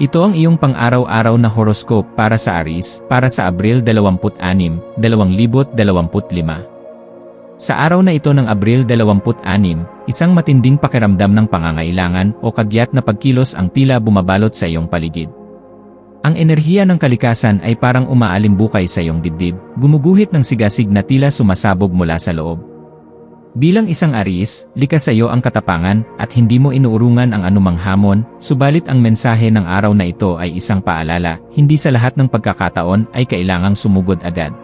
Ito ang iyong pang-araw-araw na horoscope para sa Aris, para sa Abril 26, 2025. Sa araw na ito ng Abril 26, isang matinding pakiramdam ng pangangailangan o kagyat na pagkilos ang tila bumabalot sa iyong paligid. Ang enerhiya ng kalikasan ay parang umaalimbukay sa iyong dibdib, gumuguhit ng sigasig na tila sumasabog mula sa loob. Bilang isang aris, likas sa iyo ang katapangan at hindi mo inuurungan ang anumang hamon, subalit ang mensahe ng araw na ito ay isang paalala, hindi sa lahat ng pagkakataon ay kailangang sumugod agad.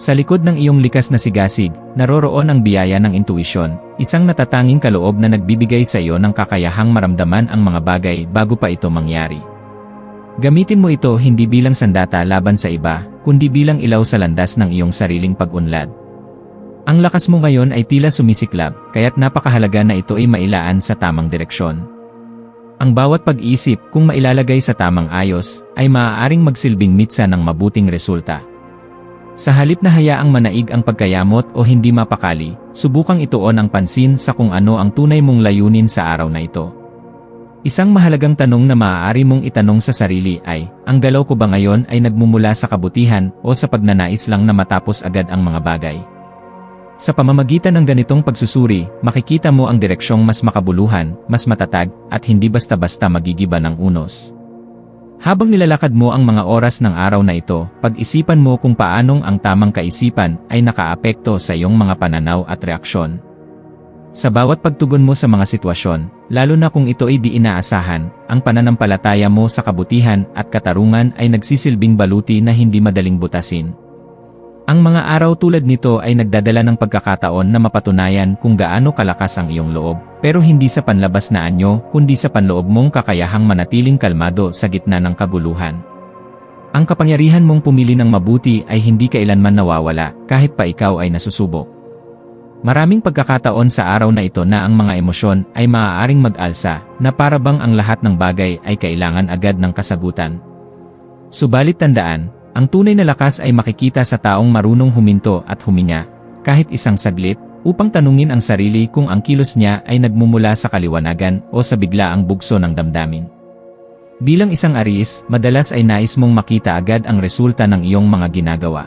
Sa likod ng iyong likas na sigasig, naroroon ang biyaya ng intuisyon, isang natatanging kaloob na nagbibigay sa iyo ng kakayahang maramdaman ang mga bagay bago pa ito mangyari. Gamitin mo ito hindi bilang sandata laban sa iba, kundi bilang ilaw sa landas ng iyong sariling pag-unlad. Ang lakas mo ngayon ay tila sumisiklab, kaya't napakahalaga na ito ay mailaan sa tamang direksyon. Ang bawat pag-isip, kung mailalagay sa tamang ayos, ay maaaring magsilbing mitsa ng mabuting resulta. Sa halip na hayaang manaig ang pagkayamot o hindi mapakali, subukang ituon ang pansin sa kung ano ang tunay mong layunin sa araw na ito. Isang mahalagang tanong na maaari mong itanong sa sarili ay, ang galaw ko ba ngayon ay nagmumula sa kabutihan o sa pagnanais lang na matapos agad ang mga bagay? Sa pamamagitan ng ganitong pagsusuri, makikita mo ang direksyong mas makabuluhan, mas matatag, at hindi basta-basta magigiba ng unos. Habang nilalakad mo ang mga oras ng araw na ito, pag-isipan mo kung paanong ang tamang kaisipan ay nakaapekto sa iyong mga pananaw at reaksyon. Sa bawat pagtugon mo sa mga sitwasyon, lalo na kung ito ay di inaasahan, ang pananampalataya mo sa kabutihan at katarungan ay nagsisilbing baluti na hindi madaling butasin. Ang mga araw tulad nito ay nagdadala ng pagkakataon na mapatunayan kung gaano kalakas ang iyong loob, pero hindi sa panlabas na anyo, kundi sa panloob mong kakayahang manatiling kalmado sa gitna ng kaguluhan. Ang kapangyarihan mong pumili ng mabuti ay hindi kailanman nawawala, kahit pa ikaw ay nasusubok. Maraming pagkakataon sa araw na ito na ang mga emosyon ay maaaring mag-alsa, na para bang ang lahat ng bagay ay kailangan agad ng kasagutan. Subalit tandaan, ang tunay na lakas ay makikita sa taong marunong huminto at huminga, kahit isang saglit, upang tanungin ang sarili kung ang kilos niya ay nagmumula sa kaliwanagan o sa biglaang bugso ng damdamin. Bilang isang aris, madalas ay nais mong makita agad ang resulta ng iyong mga ginagawa.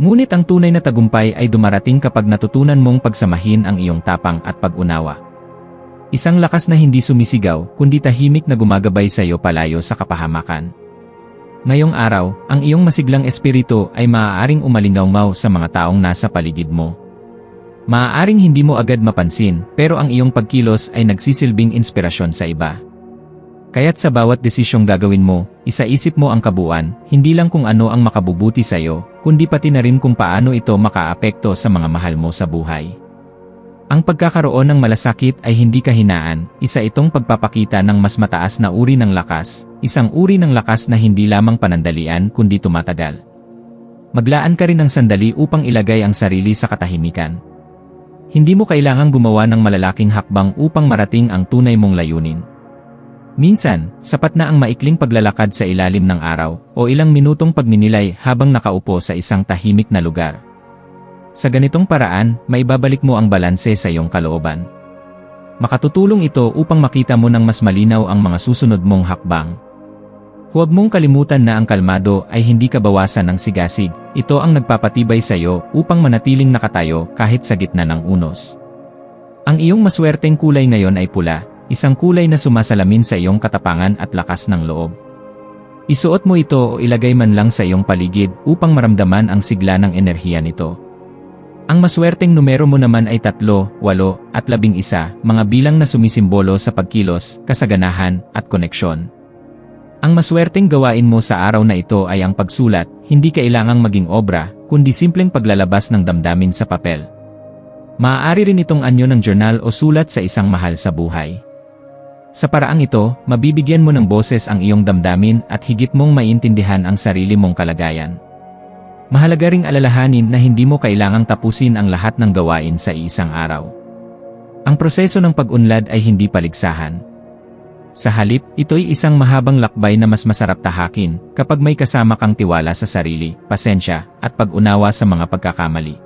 Ngunit ang tunay na tagumpay ay dumarating kapag natutunan mong pagsamahin ang iyong tapang at pag-unawa. Isang lakas na hindi sumisigaw, kundi tahimik na gumagabay sa iyo palayo sa kapahamakan. Ngayong araw, ang iyong masiglang espiritu ay maaaring umalingaw sa mga taong nasa paligid mo. Maaaring hindi mo agad mapansin, pero ang iyong pagkilos ay nagsisilbing inspirasyon sa iba. Kaya't sa bawat desisyong gagawin mo, isaisip mo ang kabuuan, hindi lang kung ano ang makabubuti sa iyo, kundi pati na rin kung paano ito makaapekto sa mga mahal mo sa buhay. Ang pagkakaroon ng malasakit ay hindi kahinaan, isa itong pagpapakita ng mas mataas na uri ng lakas, isang uri ng lakas na hindi lamang panandalian kundi tumatagal. Maglaan ka rin ng sandali upang ilagay ang sarili sa katahimikan. Hindi mo kailangang gumawa ng malalaking hakbang upang marating ang tunay mong layunin. Minsan, sapat na ang maikling paglalakad sa ilalim ng araw o ilang minutong pagninilay habang nakaupo sa isang tahimik na lugar. Sa ganitong paraan, maibabalik mo ang balanse sa iyong kalooban. Makatutulong ito upang makita mo ng mas malinaw ang mga susunod mong hakbang. Huwag mong kalimutan na ang kalmado ay hindi kabawasan ng sigasig, ito ang nagpapatibay sa iyo upang manatiling nakatayo kahit sa gitna ng unos. Ang iyong maswerteng kulay ngayon ay pula, isang kulay na sumasalamin sa iyong katapangan at lakas ng loob. Isuot mo ito o ilagay man lang sa iyong paligid upang maramdaman ang sigla ng enerhiya nito. Ang maswerteng numero mo naman ay 3, 8, at 11, mga bilang na sumisimbolo sa pagkilos, kasaganahan, at koneksyon. Ang maswerteng gawain mo sa araw na ito ay ang pagsulat, hindi kailangang maging obra, kundi simpleng paglalabas ng damdamin sa papel. Maaari rin itong anyo ng journal o sulat sa isang mahal sa buhay. Sa paraang ito, mabibigyan mo ng boses ang iyong damdamin at higit mong maintindihan ang sarili mong kalagayan. Mahalaga ring alalahanin na hindi mo kailangang tapusin ang lahat ng gawain sa isang araw. Ang proseso ng pag-unlad ay hindi paligsahan. Sa halip, ito'y isang mahabang lakbay na mas masarap tahakin kapag may kasama kang tiwala sa sarili, pasensya, at pag-unawa sa mga pagkakamali.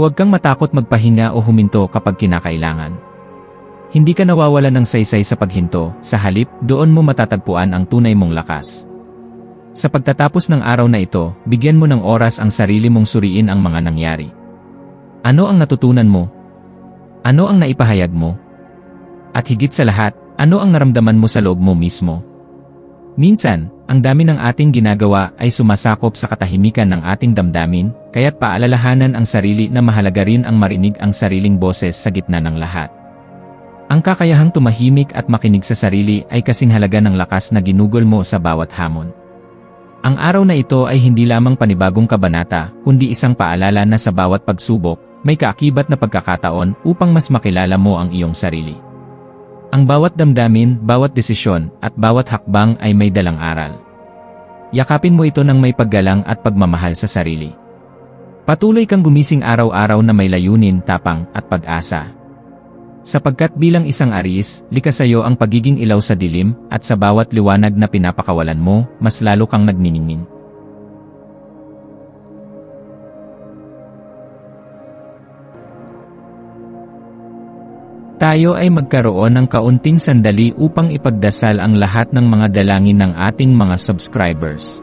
Huwag kang matakot magpahinga o huminto kapag kinakailangan. Hindi ka nawawala ng saysay sa paghinto, sa halip, doon mo matatagpuan ang tunay mong lakas. Sa pagtatapos ng araw na ito, bigyan mo ng oras ang sarili mong suriin ang mga nangyari. Ano ang natutunan mo? Ano ang naipahayag mo? At higit sa lahat, ano ang naramdaman mo sa loob mo mismo? Minsan, ang dami ng ating ginagawa ay sumasakop sa katahimikan ng ating damdamin, kaya't paalalahanan ang sarili na mahalaga rin ang marinig ang sariling boses sa gitna ng lahat. Ang kakayahang tumahimik at makinig sa sarili ay kasing halaga ng lakas na ginugol mo sa bawat hamon. Ang araw na ito ay hindi lamang panibagong kabanata, kundi isang paalala na sa bawat pagsubok, may kaakibat na pagkakataon upang mas makilala mo ang iyong sarili. Ang bawat damdamin, bawat desisyon, at bawat hakbang ay may dalang aral. Yakapin mo ito ng may paggalang at pagmamahal sa sarili. Patuloy kang gumising araw-araw na may layunin, tapang, at pag-asa. Sapagkat bilang isang aris, likas sa iyo ang pagiging ilaw sa dilim, at sa bawat liwanag na pinapakawalan mo, mas lalo kang nagniningning. Tayo ay magkaroon ng kaunting sandali upang ipagdasal ang lahat ng mga dalangin ng ating mga subscribers,